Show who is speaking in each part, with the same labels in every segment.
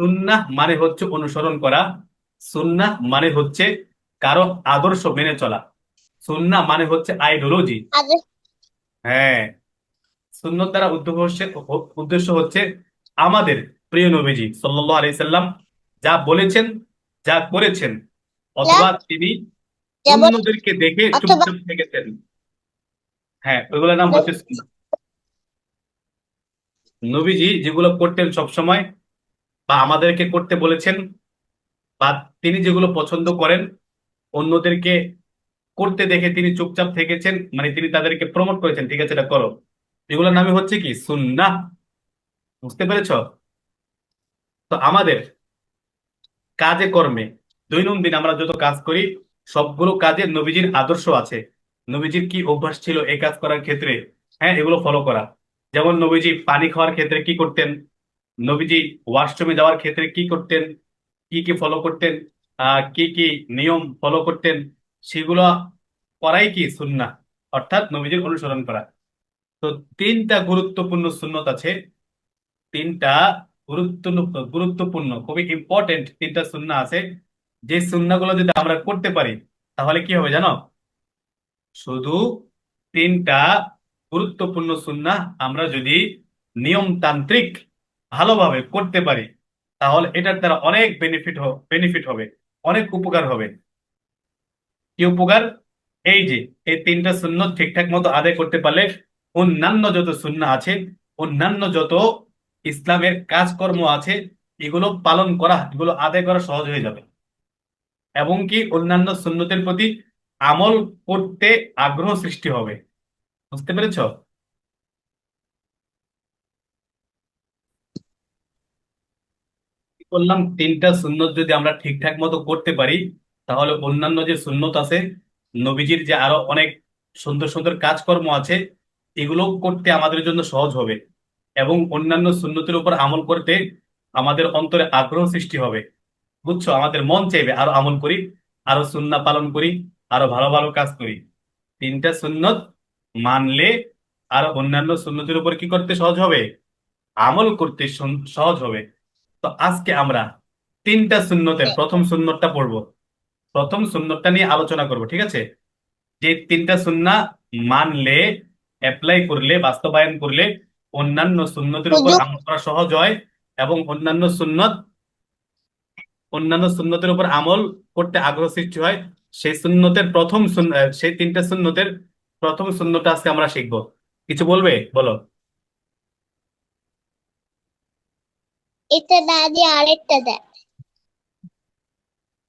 Speaker 1: সুন্নাহ মানে হচ্ছে অনুসরণ করা। সুন্নাহ মানে হচ্ছে কারও আদর্শ মেনে চলা। সুন্নাহ মানে হচ্ছে আইডিওলজি হ্যাঁ। সুন্নত দ্বারা উদ্দেশ্য হচ্ছে উদ্দেশ্য হচ্ছে আমাদের প্রিয় নবীজি সাল্লাল্লাহু আলাইহি সাল্লাম যা বলেছেন যা করেছেন। অথবা তিনি অন্যদেরকে দেখে চুপচাপ থেকেছেন। হ্যাঁ ওইগুলোর নাম হচ্ছে সুন্নাহ। নবীজি যেগুলো করতেন সব সময় বা আমাদেরকে করতে বলেছেন বা তিনি যেগুলো পছন্দ করেন, অন্যদেরকে করতে দেখে তিনি চুপচাপ থেকেছেন মানে তিনি তাদেরকে প্রমোট করেছেন, ঠিক আছে, এটা করো। এগুলোর নামে হচ্ছে কি? সুন্নাহ। বুঝতে পেরেছ? তো আমাদের কাজে কর্মে, দৈনন্দিন আমরা যত কাজ করি, সবগুলো কাজে নবীজির আদর্শ আছে। নবীজির কি অভ্যাস ছিল এই কাজ করার ক্ষেত্রে? হ্যাঁ এগুলো ফলো করা। যেমন নবীজি পানি খাওয়ার ক্ষেত্রে কি করতেন? নবীজি ওয়াশরুমে যাওয়ার ক্ষেত্রে কি করতেন? কি কি ফলো করতেন? কি কি নিয়ম ফলো করতেন? সেগুলো করাই কি সুন্না অর্থাৎ নবীজির অনুসরণ করা। তো তিনটা গুরুত্বপূর্ণ সুন্নত আছে। তিনটা গুরুত্ব গুরুত্বপূর্ণ, খুবই ইম্পর্টেন্ট তিনটা সুন্নাহ আছে। যে সুন্নাহগুলো যদি আমরা করতে পারি, তাহলে কি হবে জানো? শুধু তিনটা গুরুত্বপূর্ণ সুন্নাহ আমরা যদি নিয়মতান্ত্রিক ভালোভাবে করতে পারি, তাহলে এটার দ্বারা অনেক বেনিফিট বেনিফিট হবে, অনেক উপকার হবে। কি উপকার? এই যে, এই তিনটা শূন্য ঠিকঠাক মতো আদায় করতে পারলে অন্যান্য যত শূন্য আছে, অন্যান্য যত ইসলামের কাজকর্ম আছে, এগুলো পালন করা, এগুলো আদায় করা সহজ হয়ে যাবে। এবং কি অন্যান্য সুন্নতের প্রতি আমল করতে আগ্রহ সৃষ্টি হবে। বুঝতে পেরেছ? কি বললাম তিনটা সুন্নত যদি আমরা ঠিকঠাক মতো করতে পারি, তাহলে অন্যান্য যে সুন্নত আছে, নবীজির যে আরও অনেক সুন্দর সুন্দর কাজকর্ম আছে, এগুলো করতে আমাদের জন্য সহজ হবে এবং অন্যান্য সুন্নতের উপর আমল করতে আমাদের অন্তরে আগ্রহ সৃষ্টি হবে। বুঝছ? আমাদের মন চাইবে আরও আমল করি, আরও সুন্নাহ পালন করি, আরও ভালো ভালো কাজ করি। তিনটা সুন্নত মানলে আর অন্যান্য সুন্নতের উপর কি করতে সহজ হবে? আমল করতে সহজ হবে। তো আজকে আমরা তিনটা সুন্নতের প্রথম সুন্নতটা পড়ব। প্রথম সুন্নতটা নিয়ে আলোচনা করব ঠিক আছে? যে তিনটা সুন্নাহ মানলে অ্যাপ্লাই করলে বাস্তবায়ন করলে অন্যান্য সুন্নতের উপর আমল করা সহজ হয় এবং অন্যান্য সুন্নত অন্যান্য সুন্নতের উপর আমল করতে আগ্রহ সৃষ্টি হয়। সেই সুন্নতের প্রথম সেই তিনটা সুন্নতের প্রথম সুন্নতটা আজকে আমরা শিখব। কিছু বলবে? বলো।
Speaker 2: এটা না দিয়ে আরেকটা দেয়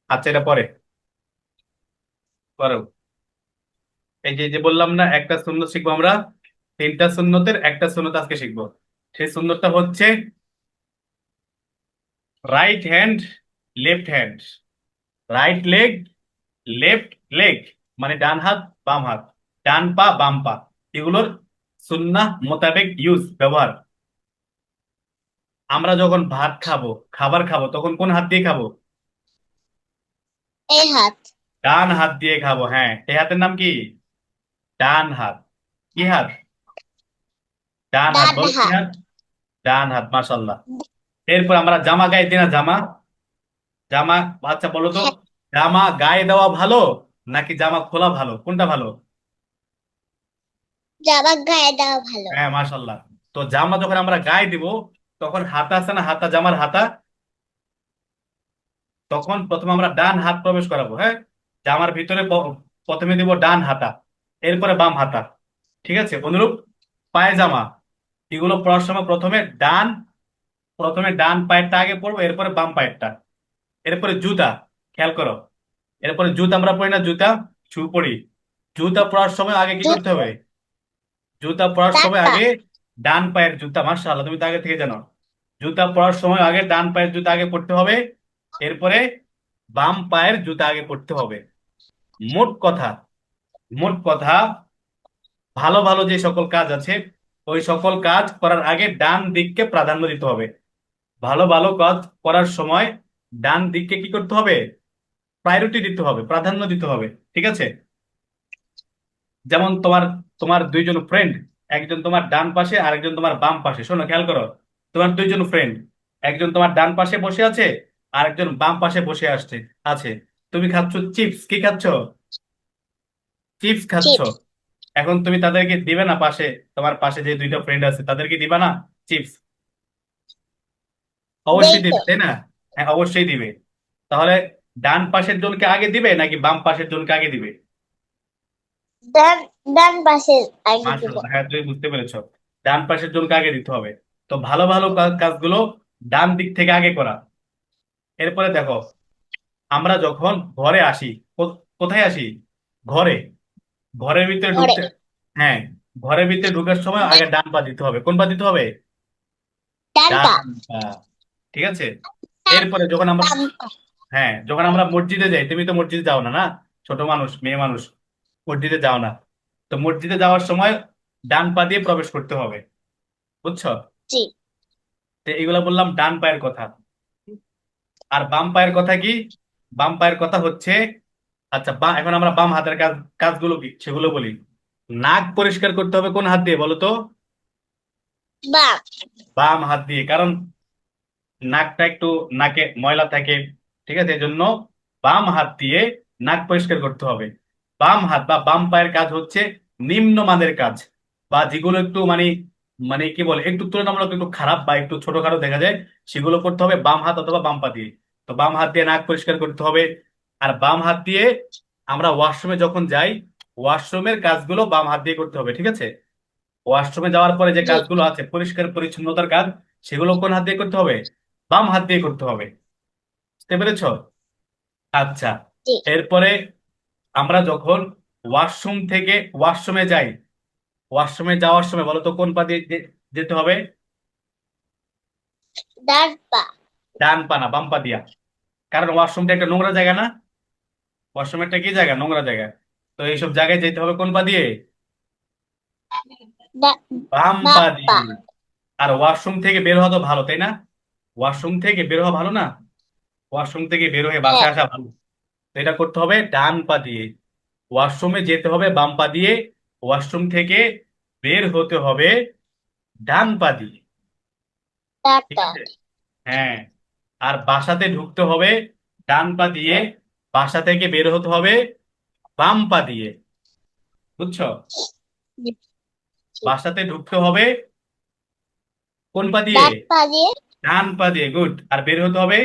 Speaker 1: আচ্ছা এটা পরে। এই যে যে বললাম না, একটা সুন্নত শিখব আমরা, তিনটা সুন্নতের একটা সুন্নত আজকে শিখব। সেই সুন্নতটা হচ্ছে right hand left hand right leg left leg মানে ডান হাত, বাম হাত। ডান পা, বাম পা। এগুলোর সুন্নাহ মোতাবেক ইউজ ব্যবহার। আমরা যখন ভাত খাব খাবার খাব তখন কোন হাত দিয়ে খাব?
Speaker 2: এই হাত।
Speaker 1: ডান হাত দিয়ে খাব হ্যাঁ। এই হাতের নাম কি? ডান হাত। কি হাত? ডান হাত বলো কি
Speaker 2: হাত।
Speaker 1: হাত? ডান হাত মাশাল্লাহ এরপর আমরা জামা গায়ে দিই না জামা? জামা আচ্ছা বলো তো।
Speaker 2: হ্যাঁ।
Speaker 1: জামা গায়ে দেওয়া ভালো নাকি জামা খোলা ভালো? কোনটা ভালো?
Speaker 2: জামা গায়ে দেওয়া ভালো।
Speaker 1: হ্যাঁ মাশাল্লাহ তো জামা যখন আমরা গায়ে দিব তখন হাতা আছে না? হাতা জামার হাতা? তখন প্রথমে আমরা ডান হাত প্রবেশ করাবো হ্যাঁ? জামার ভিতরে প্রথমে দিব ডান হাতা এরপরে বাম হাতা ঠিক আছে? অনুরূপ পায়জামা এগুলো পরার সময় প্রথমে ডান প্রথমে ডান পায়েরটা আগে পরবো এরপরে বাম পায়েরটা এরপরে জুতা খেয়াল করো এরপরে জুতা আমরা পড়ি না? জুতা শু পড়ি জুতা পরার সময় আগে কি করতে হবে? জুতা পরার সময় আগে ডান পায়ের জুতা মাশাআল্লাহ তুমি তো আগে থেকে জানো। জুতা পরার সময় আগে ডান পায়ের জুতা আগে পরতে হবে, এরপরে বাম পায়ের জুতা আগে পরতে হবে। মোট কথা মোট কথা, ভালো ভালো যে সকল কাজ আছে, ওই সকল কাজ করার আগে ডান দিককে প্রাধান্য দিতে হবে। ভালো ভালো কাজ করার সময় ডান দিককে কি করতে হবে? প্রায়োরিটি দিতে হবে, প্রাধান্য দিতে হবে, ঠিক আছে? যেমন তোমার তোমার দুইজন ফ্রেন্ড একজন তোমার ডান পাশে আর একজন তোমার বাম পাশে। শোনো, খেয়াল করো। তোমার দুইজন ফ্রেন্ড একজন তোমার ডান পাশে বসে আছে আর একজন বাম পাশে বসে আসছে আছে। তুমি খাচ্ছ চিপস কি খাচ্ছ? চিপস খাচ্ছ। এখন তুমি তাদেরকে দিবে না পাশে তোমার পাশে যে দুইটা ফ্রেন্ড আছে তাদেরকে দিবা না? চিপস অবশ্যই দিবে তাই না? হ্যাঁ অবশ্যই দিবে। তাহলে ডান পাশের জনকে আগে দিবে নাকি বাম পাশের জনকে আগে দিবে?
Speaker 2: ডান ডান পাশের আগে দিব।
Speaker 1: হ্যাঁ তুমি বুঝতে পেরেছ। ডান পাশের জনকে আগে দিতে হবে। তো ভালো ভালো কাজ- কাজগুলো ডান দিক থেকে আগে করা। এরপরে দেখো আমরা যখন ঘরে আসি কোথায় আসি? ঘরে। ঘরের ভিতরে ঢুকতে হ্যাঁ ঘরের ভিতরে ঢুকার সময় আগে ডান পা দিতে হবে। কোন পা দিতে হবে?
Speaker 2: ডান পা।
Speaker 1: ঠিক আছে? এরপরে যখন আমরা হ্যাঁ যখন আমরা মসজিদে যাই তুমি তো মসজিদে যাও না না? ছোট মানুষ মেয়ে মানুষ মসজিদে যাও না। তো মসজিদে যাওয়ার সময় ডান পা দিয়ে প্রবেশ করতে হবে। বুঝছ?
Speaker 2: জি।
Speaker 1: তো এগুলা বললাম ডান পায়ের কথা। আর বাম পায়ের কথা কি? বাম পায়ের কথা হচ্ছে আচ্ছা বা এখন আমরা বাম হাতের কাজ কাজগুলো কি? সেগুলো বলি। নাক পরিষ্কার করতে হবে কোন হাত দিয়ে বলো তো
Speaker 2: বাম
Speaker 1: বাম হাত দিয়ে কারণ নাকটা একটু নাকে ময়লা থাকে ঠিক আছে? এজন্য বাম হাত দিয়ে নাক পরিষ্কার করতে হবে। বাম হাত বা বাম পায়ের কাজ হচ্ছে নিম্নমানের কাজ বা যেগুলো একটু মানে মানে কি বলে একটু তুলনামূলক একটু খারাপ বা একটু ছোটখাটো দেখা যায় সেগুলো করতে হবে বাম হাত অথবা বাম পা দিয়ে। তো বাম হাত দিয়ে নাক পরিষ্কার করতে হবে। আর বাম হাত দিয়ে আমরা ওয়াশরুমে যখন যাই ওয়াশরুমের কাজগুলো বাম হাত দিয়ে করতে হবে ঠিক আছে? ওয়াশরুমে যাওয়ার পরে যে কাজগুলো আছে পরিষ্কার পরিচ্ছন্নতার কাজ সেগুলো কোন হাত দিয়ে করতে হবে? বাম হাত দিয়ে করতে হবে। বুঝতে পেরেছ? আচ্ছা। এরপরে আমরা যখন ওয়াশরুম থেকে ওয়াশরুমে যাই ওয়াশরুমে যাওয়ার সময় বলো তো কোন পা দিয়ে যেতে হবে?
Speaker 2: ডান পা।
Speaker 1: ডান পা না বাম পা দিয়া। কারণ ওয়াশরুমটা একটা নোংরা জায়গা না? ওয়াশরুম একটা কি জায়গা? নোংরা জায়গা। তো এইসব জায়গায় যেতে হবে কোন পা দিয়ে? বাম পা। দিয়ে। আর ওয়াশরুম থেকে বের হওয়া তো ভালো তাই না? ওয়াশরুম থেকে বের হওয়া ভালো না? ওয়াশরুম থেকে বের হয়ে বাসায়
Speaker 2: হ্যাঁ।
Speaker 1: আসা ভালো। তো এটা করতে হবে ডান পা দিয়ে। ওয়াশরুমে যেতে হবে বাম পা দিয়ে। ওয়াশরুম থেকে বের হতে হবে ডান পা দিয়ে। ঠিক আছে? হ্যাঁ। আর বাসাতে ঢুকতে হবে ডান পা দিয়ে বাসা থেকে বের হতে হবে বাম পা দিয়ে। বুঝছ? বাসাতে ঢুকতে হবে কোন পা দিয়ে?
Speaker 2: ডান পা দিয়ে।
Speaker 1: গুড। আর বের হতে হবে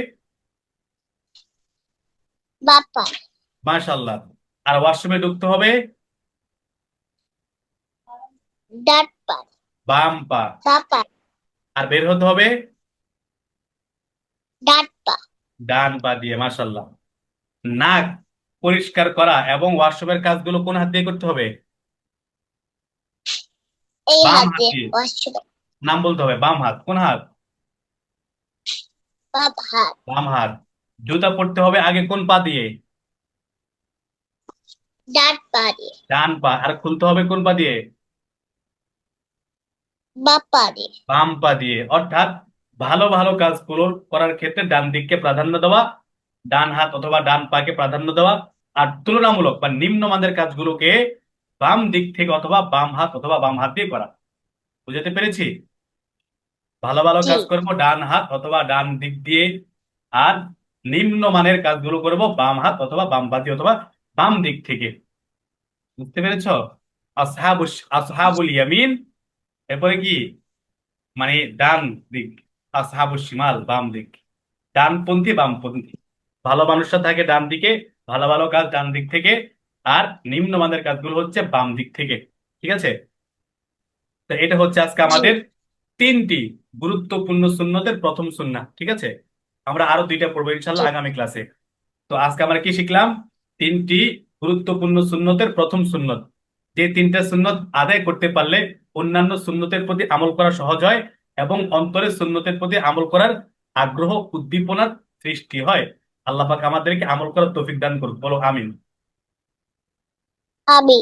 Speaker 2: বাম পা।
Speaker 1: মাশাল্লাহ আর ওয়াশরুমে ঢুকতে হবে
Speaker 2: ডান পা
Speaker 1: বাম পা
Speaker 2: পা
Speaker 1: আর বের হতে হবে?
Speaker 2: ডান পা।
Speaker 1: ডান পা দিয়ে মাশাল্লাহ নাক পরিষ্কার করা এবং ওয়াশরুমের কাজগুলো কোন হাত দিয়ে করতে হবে?
Speaker 2: এই
Speaker 1: বাম
Speaker 2: হাত
Speaker 1: হাত
Speaker 2: দিয়ে
Speaker 1: দিয়ে।
Speaker 2: ওয়াশরুমে।
Speaker 1: নাম বলতে হবে বাম হাত। কোন হাত?
Speaker 2: বাম হাত।
Speaker 1: বাম হাত। জুতা পরতে হবে আগে কোন পা দিয়ে?
Speaker 2: ডান পা দিয়ে।
Speaker 1: ডান পা। আর খুলতে হবে কোন পা দিয়ে?
Speaker 2: বাম পা দিয়ে
Speaker 1: বাম পা দিয়ে অর্থাৎ ভালো ভালো কাজগুলো করার ক্ষেত্রে ডান দিককে প্রাধান্য দেওয়া ডান হাত অথবা ডান পাকে প্রাধান্য দেওয়া আর তুলনামূলক বা নিম্নমানের কাজগুলোকে বাম দিক থেকে অথবা বাম হাত অথবা বাম হাত দিয়ে করা। বুঝতে পেরেছি? ভালো ভালো কাজ করব ডান হাত অথবা ডান দিক দিয়ে আর নিম্নমানের কাজগুলো করব বাম হাত অথবা বাম পা দিয়ে অথবা বাম দিক থেকে। বুঝতে পেরেছ? আসহাবুল ইয়ামিন। এরপরে কি? মানে ডান দিক আসহাবুস শিমাল বাম দিক। ডানপন্থী বামপন্থী। ভালো মানুষরা থাকে ডান দিকে ভালো ভালো কাজ ডান দিক থেকে। আর নিম্নমানের কাজগুলো হচ্ছে বাম দিক থেকে। ঠিক আছে? তো এটা হচ্ছে আজকে আমাদের তিনটি গুরুত্বপূর্ণ সুন্নতের প্রথম সুন্নাহ। ঠিক আছে? আমরা আরও দুইটা পড়ব ইনশাল্লাহ আগামী ক্লাসে। তো আজকে আমরা কি শিখলাম? তিনটি গুরুত্বপূর্ণ সুন্নতের প্রথম সুন্নত। যে তিনটা সুন্নত আদায় করতে পারলে অন্যান্য সুন্নতের প্রতি আমল করা সহজ হয় এবং অন্তরের সুন্নতের প্রতি আমল করার আগ্রহ উদ্দীপনার সৃষ্টি হয়। আল্লাহ পাক আমাদেরকে আমল করার তৌফিক দান করুন বলো, আমিন।
Speaker 2: আমি